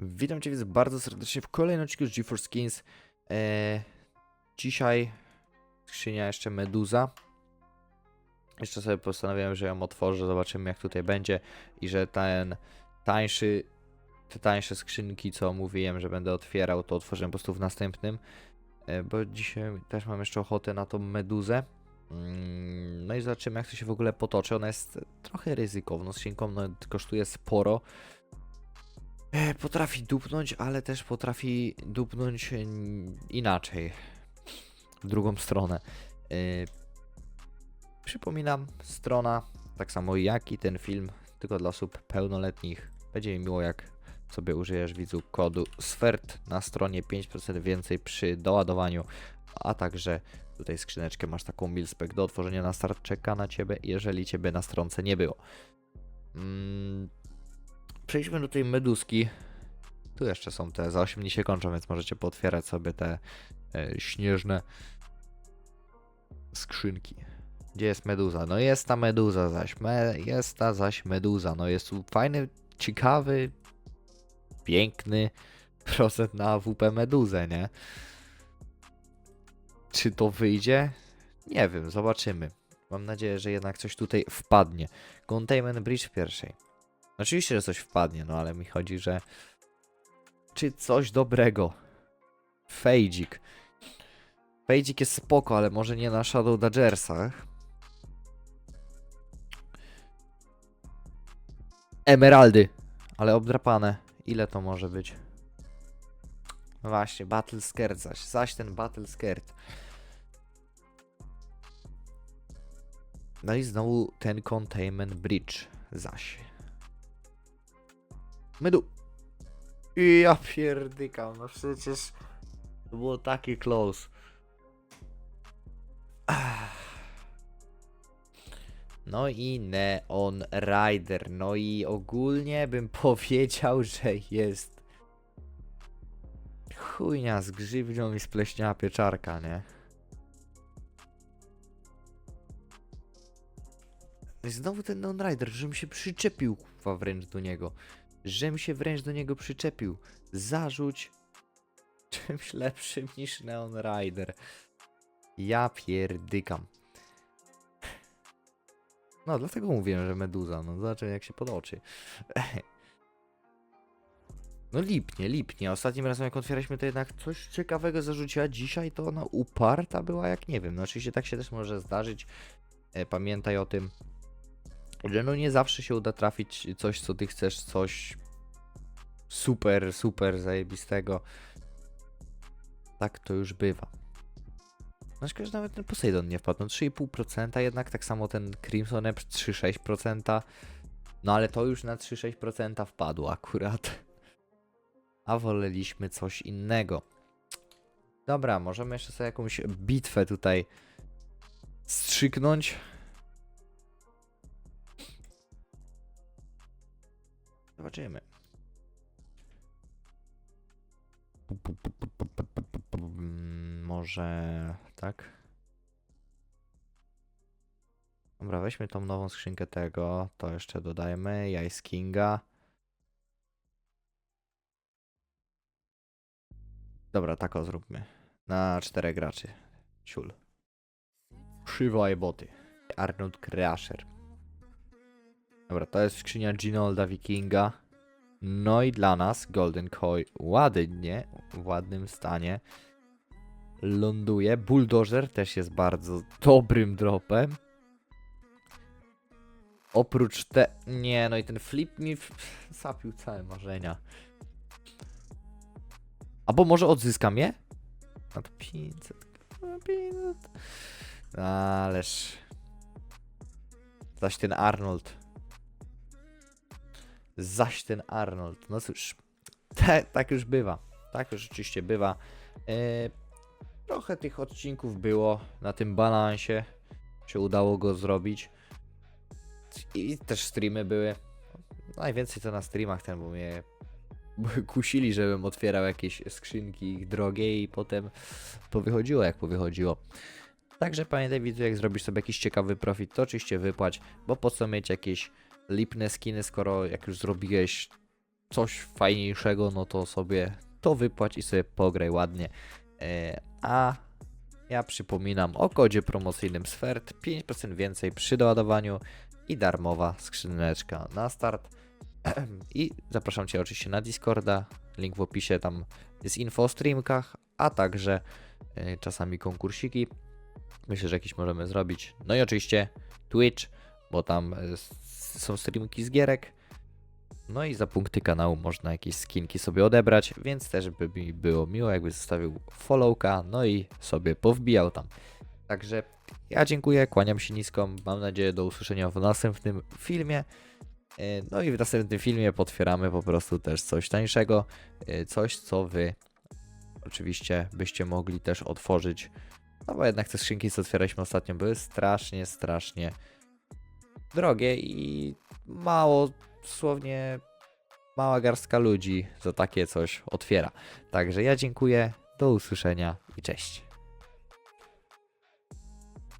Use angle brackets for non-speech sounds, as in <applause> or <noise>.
Witam Cię więc bardzo serdecznie w kolejnym odcinku z GeForce Skins. Eee, dzisiaj skrzynia jeszcze Meduza. Jeszcze sobie postanowiłem, że ją otworzę, zobaczymy jak tutaj będzie i że ten tańszy, te tańsze skrzynki, co mówiłem, że będę otwierał, to otworzę po prostu w następnym. E, bo dzisiaj też mam jeszcze ochotę na tą Meduzę. Mm, No i zobaczymy jak to się w ogóle potoczy. Ona jest trochę ryzykowną skrzynką, no kosztuje sporo. E, Potrafi dupnąć, ale też potrafi dupnąć e, inaczej. W drugą stronę. E, Przypominam, strona, tak samo jak i ten film, tylko dla osób pełnoletnich. Będzie mi miło, jak sobie użyjesz widzu kodu SFERT na stronie 5% więcej przy doładowaniu, a także tutaj skrzyneczkę masz taką milspec do otworzenia na start czeka na ciebie, jeżeli ciebie na stronce nie było. Mm, Przejdźmy do tej meduski. Tu jeszcze są te, za 8 dni się kończą, więc możecie pootwierać sobie te e, śnieżne skrzynki. Gdzie jest meduza? No jest ta meduza zaś. Me, jest ta zaś meduza. No jest tu fajny, ciekawy, piękny procent na WP meduzę, nie? Czy to wyjdzie? Nie wiem, zobaczymy. Mam nadzieję, że jednak coś tutaj wpadnie. Containment Bridge w pierwszej. Oczywiście, że coś wpadnie, no ale mi chodzi, że. Czy coś dobrego? Fejdzik. Fejdzik jest spoko, ale może nie na Shadow Dodgersach. Emeraldy. Ale obdrapane. Ile to może być? Właśnie, Battle Skirt zaś. Zaś ten Battle Skirt. No i znowu ten Containment Bridge zaś. Medu. I ja pierdykam, no przecież to było takie close. No i Neon Rider. No i ogólnie bym <laughs> powiedział, że jest chujnia z grzywnią i spleśniała pieczarka, nie? No Znowu ten Neon Rider, żebym się przyczepił kurwa wręcz do niego. Żem się wręcz do niego przyczepił. Zarzuć czymś lepszym niż Neon Rider. Ja pierdykam. No, dlatego mówiłem, że meduza. No, zobaczymy jak się podoczy. <laughs> No lipnie, lipnie. Ostatnim razem jak otwieraliśmy to jednak coś ciekawego zarzuciła. Dzisiaj to ona uparta była jak nie wiem. No oczywiście tak się też może zdarzyć. E, pamiętaj o tym, że no nie zawsze się uda trafić coś, co ty chcesz, coś super, super zajebistego. Tak to już bywa. Szkoda, że nawet ten Poseidon nie wpadł. No 3,5% jednak, tak samo ten Crimson Ebb 3,6%. No ale to już na 3,6% wpadło akurat. A woleliśmy coś innego. Dobra, możemy jeszcze sobie jakąś bitwę tutaj strzyknąć. Zobaczymy. Może tak? Dobra, weźmy tą nową skrzynkę tego. To jeszcze dodajmy. Jajs Kinga. Dobra, tak o zróbmy. Na czterech graczy. Ciul. Przywaj boty. Arnold Crusher. Dobra, to jest skrzynia Ginolda Wikinga. No i dla nas Golden Koi ładnie, w ładnym stanie ląduje. Bulldozer też jest bardzo dobrym dropem. Oprócz te... Nie, no i ten flip mi zapił całe marzenia. Albo może odzyskam je? No to 500. no 500. Ależ... Zaś ten Arnold. Zaś ten Arnold. No cóż, <laughs> te, tak już bywa. Tak już oczywiście bywa. E, trochę tych odcinków było na tym balansie. Się udało go zrobić. I też streamy były. Najwięcej to na streamach ten, bo mnie <laughs> kusili, żebym otwierał jakieś skrzynki drogie i potem powychodziło jak powychodziło. Także pamiętaj widzu, jak zrobisz sobie jakiś ciekawy profit, to oczywiście wypłać, bo po co mieć jakieś lipne skiny, skoro jak już zrobiłeś coś fajniejszego, no to sobie to wypłać i sobie pograj ładnie. E, a ja przypominam o kodzie promocyjnym SFERT 5% więcej przy doładowaniu i darmowa skrzyneczka na start. <clears throat> I zapraszam Cię oczywiście na Discorda, link w opisie, tam jest info o streamkach, a także e, czasami konkursiki. Myślę, że jakieś możemy zrobić. No i oczywiście Twitch, bo tam e, są streamki z gierek. No i za punkty kanału można jakieś skinki sobie odebrać, więc też by mi było miło, jakby zostawił followka, no i sobie powbijał tam. Także ja dziękuję, kłaniam się nisko, mam nadzieję do usłyszenia w następnym filmie. E, No i w następnym filmie potwieramy po prostu też coś tańszego, e, coś co wy oczywiście byście mogli też otworzyć. No bo jednak te skrzynki, co otwieraliśmy ostatnio, były strasznie, strasznie drogie i mało, dosłownie mała garstka ludzi za takie coś otwiera. Także ja dziękuję, do usłyszenia i cześć.